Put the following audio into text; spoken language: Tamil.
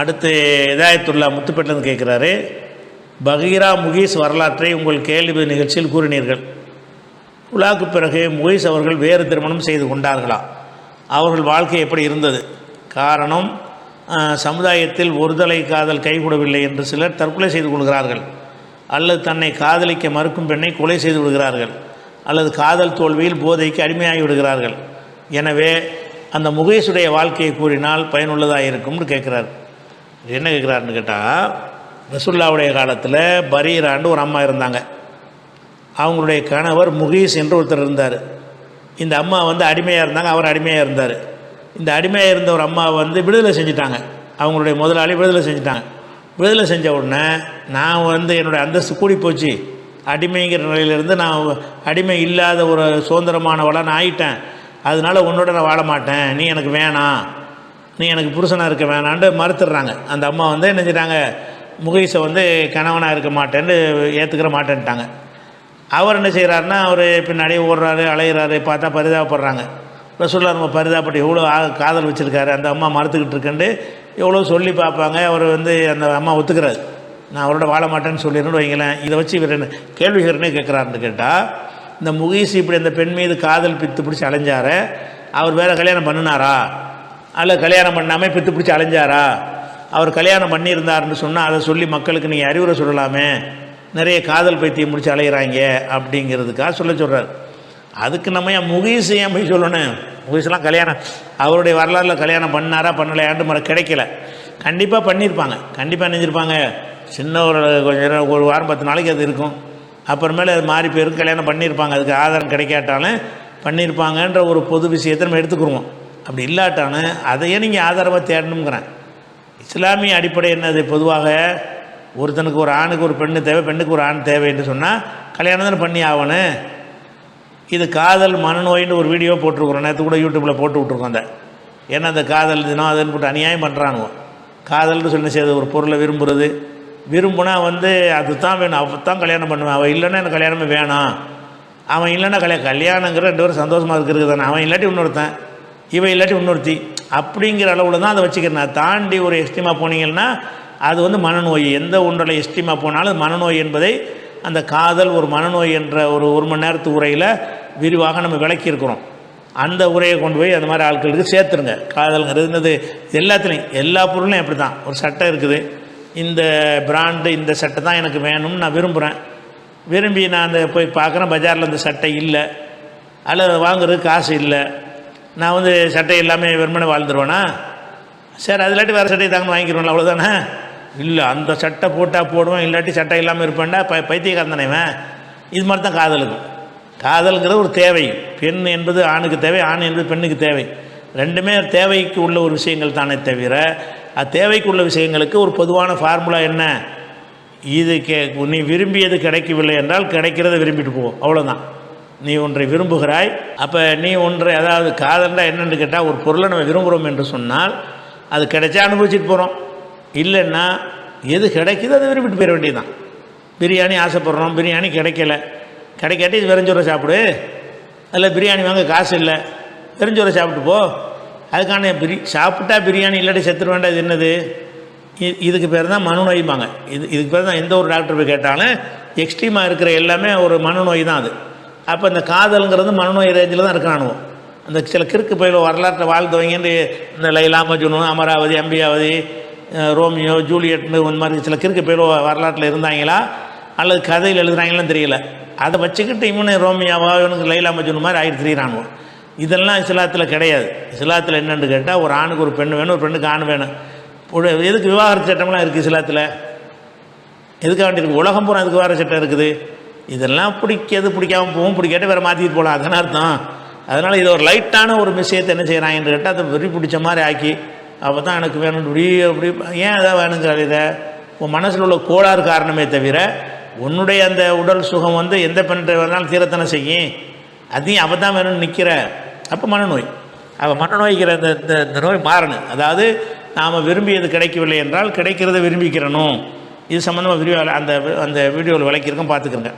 அடுத்து இதாயத்துல்லா முத்துப்பேட்டிலேருந்து கேட்குறாரு பகீரா முகீஸ் வரலாற்றை உங்கள் கேள்வி நிகழ்ச்சியில் கூறினீர்கள். உலாவுக்கு பிறகு முகீஸ் அவர்கள் வேறு திருமணம் செய்து கொண்டார்களா? அவர்கள் வாழ்க்கை எப்படி இருந்தது? காரணம் சமுதாயத்தில் ஒருதலை காதல் கைகூடவில்லை என்று சிலர் தற்கொலை செய்து கொள்கிறார்கள். அல்லது தன்னை காதலிக்க மறுக்கும் பெண்ணை கொலை செய்து விடுகிறார்கள். அல்லது காதல் தோல்வியில் போதைக்கு அடிமையாகி விடுகிறார்கள். எனவே அந்த முகேஷுடைய வாழ்க்கையை கூறினால் பயனுள்ளதாக இருக்கும்னு கேட்குறாரு. என்ன கேட்குறாருன்னு கேட்டால் ரசுல்லாவுடைய காலத்தில் பரீரான்னு ஒரு அம்மா இருந்தாங்க. அவங்களுடைய கணவர் முகீஸ் என்று ஒருத்தர் இருந்தார். இந்த அம்மா வந்து அடிமையாக இருந்தாங்க அவர் அடிமையாக இருந்தார். இந்த அடிமையாக இருந்த ஒரு அம்மா வந்து விடுதலை செஞ்சுட்டாங்க. அவங்களுடைய முதலாளி விடுதலை செஞ்சுட்டாங்க. விடுதலை செஞ்ச உடனே நான் வந்து என்னுடைய அந்தஸ்து கூடி போச்சு. அடிமைங்கிற நிலையிலேருந்து நான் அடிமை இல்லாத ஒரு சுதந்திரமானவளாக நான் ஆயிட்டேன். அதனால உன்னோட நான் வாழ மாட்டேன். நீ எனக்கு வேணாம். நீ எனக்கு புருஷனாக இருக்க வேணான்ட்டு மறுத்துடுறாங்க. அந்த அம்மா வந்து என்ன செய்கிறாங்க முகேஷை வந்து கணவனாக இருக்க மாட்டேன்னு ஏற்றுக்கிற மாட்டேன்ட்டாங்க. அவர் என்ன செய்கிறாருன்னா அவர் பின்னாடி ஓடுறாரு அலையிறாரு பார்த்தா பரிதாபப்படுறாங்க. ரசூல்லா நம்ம பரிதாபப்பட்டு எவ்வளோ ஆ- காதல் வச்சுருக்காரு அந்த அம்மா மறுத்துக்கிட்டு இருக்கேன்ட்டு எவ்வளோ சொல்லி பார்ப்பாங்க அவர் வந்து அந்த அம்மா ஒத்துக்கிறாரு. நான் அவரோட வாழ மாட்டேன்னு சொல்லிடுன்னு வைங்களேன். இதை வச்சு இவர் என்ன கேள்விகரனே கேட்குறாருன்னு கேட்டால் இந்த முகேஷ் இப்படி அந்த பெண் மீது காதல் பித்து பிடிச்சி அலைஞ்சார அவர் வேறு கல்யாணம் பண்ணினாரா? அல்ல கல்யாணம் பண்ணாமல் பித்து பிடிச்சி அலைஞ்சாரா? அவர் கல்யாணம் பண்ணியிருந்தாருன்னு சொன்னால் அதை சொல்லி மக்களுக்கு நீங்கள் அறிவுரை சொல்லலாமே. நிறைய காதல் பைத்தியம் முடிச்சு அலையிறாங்க அப்படிங்கிறதுக்காக சொல்ல சொல்கிறார் அதுக்கு நம்ம ஏன் முகீஸ் ஏன் போய் சொல்லணும்? முகீஸ்லாம் கல்யாணம் அவருடைய வரலாறில் கல்யாணம் பண்ணாரா பண்ணலையாண்டு மர கிடைக்கல. கண்டிப்பாக பண்ணியிருப்பாங்க. கண்டிப்பாக நினைஞ்சிருப்பாங்க. சின்ன ஒரு கொஞ்சம் நேரம் ஒரு வாரம் பத்து நாளைக்கு அது இருக்கும். அப்புறமேல அது மாறி போயிருக்கு கல்யாணம் பண்ணியிருப்பாங்க. அதுக்கு ஆதாரம் கிடைக்காட்டாலும் பண்ணியிருப்பாங்கன்ற ஒரு பொது விஷயத்தை நம்ம எடுத்துக்கிருவோம். அப்படி இல்லாட்டானு அதையே நீங்கள் ஆதாரமாக தேடணுங்கிறேன் இஸ்லாமிய அடிப்படை என்னது? பொதுவாக ஒருத்தனுக்கு ஒரு ஆணுக்கு ஒரு பெண்ணு தேவை பெண்ணுக்கு ஒரு ஆண் தேவை என்று சொன்னால் கல்யாணம் தானே பண்ணி ஆகணும். இது காதல் மனநோயின்னு ஒரு வீடியோ போட்டிருக்கிறோம். நேற்று கூட யூடியூப்பில் போட்டு விட்ருக்கோம் அந்த ஏன்னா அந்த காதல் தினம் அதுன்னு போட்டு அநியாயம் பண்ணுறானுவோம் காதல்னு சொல்லி செய்த ஒரு பொருளை விரும்புறது. விரும்புனா வந்து அது தான் வேணும். அவ தான் கல்யாணம் பண்ணுவேன். அவள் இல்லைன்னா எனக்கு கல்யாணமே வேணாம். அவன் இல்லைன்னா கல்யாணம் கல்யாணங்கிற ரெண்டு பேரும் சந்தோஷமாக இருக்கிறது தானே. அவன் இல்லாட்டி இன்னொருத்தன். இவன் இல்லாட்டி இன்னொருத்தி. அப்படிங்கிற அளவில் தான் அதை வச்சுக்கிறேன். நான் தாண்டி ஒரு எஸ்டிமாக போனீங்கன்னா அது வந்து மனநோய். எந்த ஒன்றில் எஸ்டிமாக போனாலும் மனநோய் என்பதை அந்த காதல் ஒரு மனநோய் என்ற ஒரு ஒரு மணி நேரத்து உரையில் விரிவாக நம்ம விளக்கியிருக்கிறோம் அந்த உரையை கொண்டு போய் அந்த மாதிரி ஆட்களுக்கு சேர்த்துருங்க. காதல்ங்கிறது என்னது எல்லாத்துலேயும் எல்லா பொருளும் அப்படி தான் ஒரு சட்டை இருக்குது. இந்த பிராண்டு இந்த சட்டை தான் எனக்கு வேணும்னு நான் விரும்புகிறேன் விரும்பி நான் அந்த போய் பார்க்குறேன். பஜாரில் அந்த சட்டை இல்லை. அல்லது வாங்குறதுக்கு காசு இல்லை. நான் வந்து சட்டை இல்லாமல் வெறுமனை வாழ்ந்துருவேனா? சரி அது இல்லாட்டி வேறு சட்டை தாங்க வாங்கிக்கிறோம்ல அவ்வளோதானே இல்லை அந்த சட்டை போட்டால் போடுவேன் இல்லாட்டி சட்டை இல்லாமல் இருப்பேன்டா ப பைத்தியக்காரந்தனைவன் இது மாதிரி தான் காதலுக்கும் காதலுங்கிறது ஒரு தேவை. பெண் என்பது ஆணுக்கு தேவை ஆண் என்பது பெண்ணுக்கு தேவை. ரெண்டுமே தேவைக்கு உள்ள ஒரு விஷயங்கள் தானே தவிர அது தேவைக்கு உள்ள விஷயங்களுக்கு ஒரு பொதுவான ஃபார்முலா என்ன? இது கே நீ விரும்பியது கிடைக்கவில்லை என்றால் கிடைக்கிறத விரும்பிட்டு போவோம் அவ்வளோதான் நீ ஒன்றை விரும்புகிறாய். அப்போ நீ ஒன்றை அதாவது காதல்னா என்னென்னு கேட்டால் ஒரு பொருளை நம்ம விரும்புகிறோம் என்று சொன்னால் அது கிடைச்சா அனுபவிச்சுட்டு போகிறோம் இல்லைன்னா எது கிடைக்குதோ அதை விரும்பிட்டு போயிட வேண்டியதுதான். பிரியாணி ஆசைப்படுறோம் பிரியாணி கிடைக்கல. கிடைக்காட்டி வெறுஞ்சோரை சாப்பிடு. அதில் பிரியாணி வாங்க காசு இல்லை. வெறுஞ்சோரை சாப்பிட்டு போ. அதுக்கான பிரி சாப்பிட்டா பிரியாணி இல்லாட்டி செத்துட வேண்டாம் இது என்னது? இ- இதுக்கு பேர் தான் மனநோய்பாங்க இது இதுக்கு பேர் தான் எந்த ஒரு டாக்டர் போய் கேட்டாலும் எக்ஸ்ட்ரீமாக இருக்கிற எல்லாமே ஒரு மனநோய் தான் அது. அப்போ இந்த காதலுங்கிறது மனநோய் ரேஞ்சில் தான் இருக்கிறானுவோ? அந்த சில கிறுக்கு பயில வரலாற்றை வாழ்ந்தவங்கன்னு இந்த லைலாமஜுனு அமராவதி அம்பியாவதி ரோமியோ ஜூலியட்னு இந்த மாதிரி சில கிறுக்கு பயில வரலாற்றில் இருந்தாங்களா? அல்லது கதையில் எழுதுறாங்களான்னு தெரியல. அதை வச்சுக்கிட்டு இவனு ரோமியாவா இவனுக்கு லைலா மாதிரி ஆயிரத்தி திரியிறானுவோ? இதெல்லாம் இஸ்லாத்தில் கிடையாது. இஸ்லாத்தில் என்னென்னு கேட்டால் ஒரு ஆணுக்கு ஒரு பெண் வேணும் ஒரு பெண்ணுக்கு ஆண் வேணும். எதுக்கு விவாகரத்து சட்டம்லாம் இருக்குது இஸ்லாத்தில்? எதுக்காக வேண்டியிருக்கு உலகம் பூரா அதுக்கு வேறு சட்டம் இருக்குது? இதெல்லாம் பிடிக்கிறது பிடிக்காம போகும் பிடிக்காட்டி வேறு மாற்றிட்டு போகலாம் அதான அர்த்தம். அதனால் இது ஒரு லைட்டான ஒரு விஷயத்தை என்ன செய்கிறாங்கன்னு கேட்டால் அதை வெறி பிடிச்ச மாதிரி ஆக்கி அப்போ தான் எனக்கு வேணும் இப்படி அப்படி ஏன் எதாவது வேணுங்கிறார் இதை? உன் மனசில் உள்ள கோளாறு காரணமே தவிர உன்னுடைய அந்த உடல் சுகம் வந்து எந்த பெண்கிட்ட வேணாலும் தீரத்தனை செய்யும்? அதையும் அவள் தான் வேணும்னு நிற்கிற அப்போ மனநோய். அவள் மனநோய்க்கிற அந்த இந்த- இந்த நோய் மாறணும். அதாவது நாம் விரும்பியது கிடைக்கவில்லை என்றால் கிடைக்கிறத விரும்பிக்கிறணும். இது சம்மந்தமாக விரிவாக அந்த அந்த வீடியோவில் விளக்கியிருக்கோம் பார்த்துக்கிறங்க